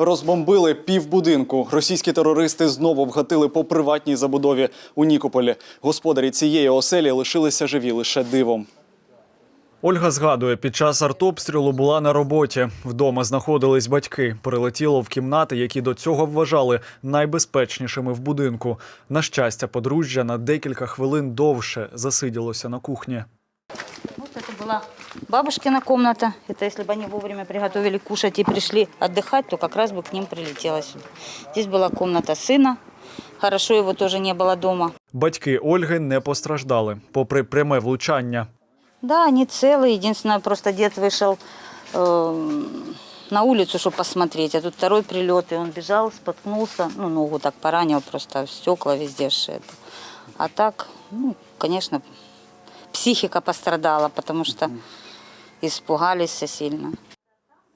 Розбомбили півбудинку. Російські терористи знову вгатили по приватній забудові у Нікополі. Господарі цієї оселі лишилися живі лише дивом. Ольга згадує, під час артобстрілу була на роботі. Вдома знаходились батьки. Прилетіло в кімнати, які до цього вважали найбезпечнішими в будинку. На щастя, подружжя на декілька хвилин довше засиділося на кухні. Вот это была бабушкина комната. Это если бы они вовремя приготовили кушать и пришли отдыхать, то как раз бы к ним прилетело сюда. Здесь была комната сына. Хорошо, его тоже не было дома. Батьки Ольги не постраждали, попри пряме влучання. Да, они целые. Единственное, просто дед вышел эм, на улицу, чтобы посмотреть. А тут второй прилет, и он бежал, споткнулся. Ну, ногу так поранил, просто стекла везде вшито. А так, ну, конечно, психика пострадала, потому что испугались сильно.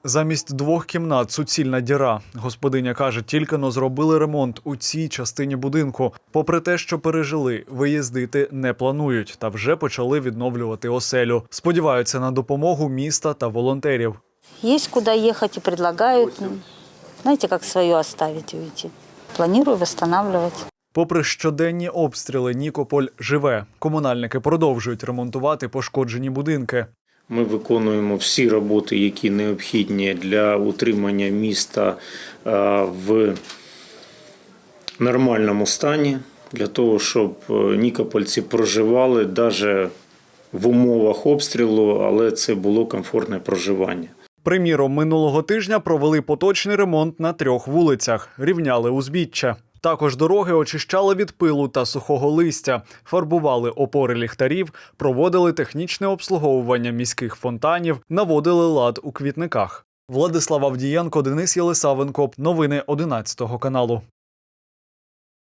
Замість двох кімнат суцільна діра. Господиня каже, тільки но зробили ремонт у цій частині будинку. Попри те, що пережили, виїздити не планують та вже почали відновлювати оселю. Сподіваються на допомогу міста та волонтерів. Есть куда ехать и предлагают, ну, знаете, как свое оставить и уйти. Планирую восстанавливать. Попри щоденні обстріли, Нікополь живе. Комунальники продовжують ремонтувати пошкоджені будинки. Ми виконуємо всі роботи, які необхідні для утримання міста е, в нормальному стані, для того, щоб е, нікопольці проживали навіть в умовах обстрілу, але це було комфортне проживання. Приміром, минулого тижня провели поточний ремонт на трьох вулицях, рівняли узбіччя. Також дороги очищали від пилу та сухого листя, фарбували опори ліхтарів, проводили технічне обслуговування міських фонтанів, наводили лад у квітниках. Владислав Авдієнко, Денис Єлисавенко. Новини 11 каналу.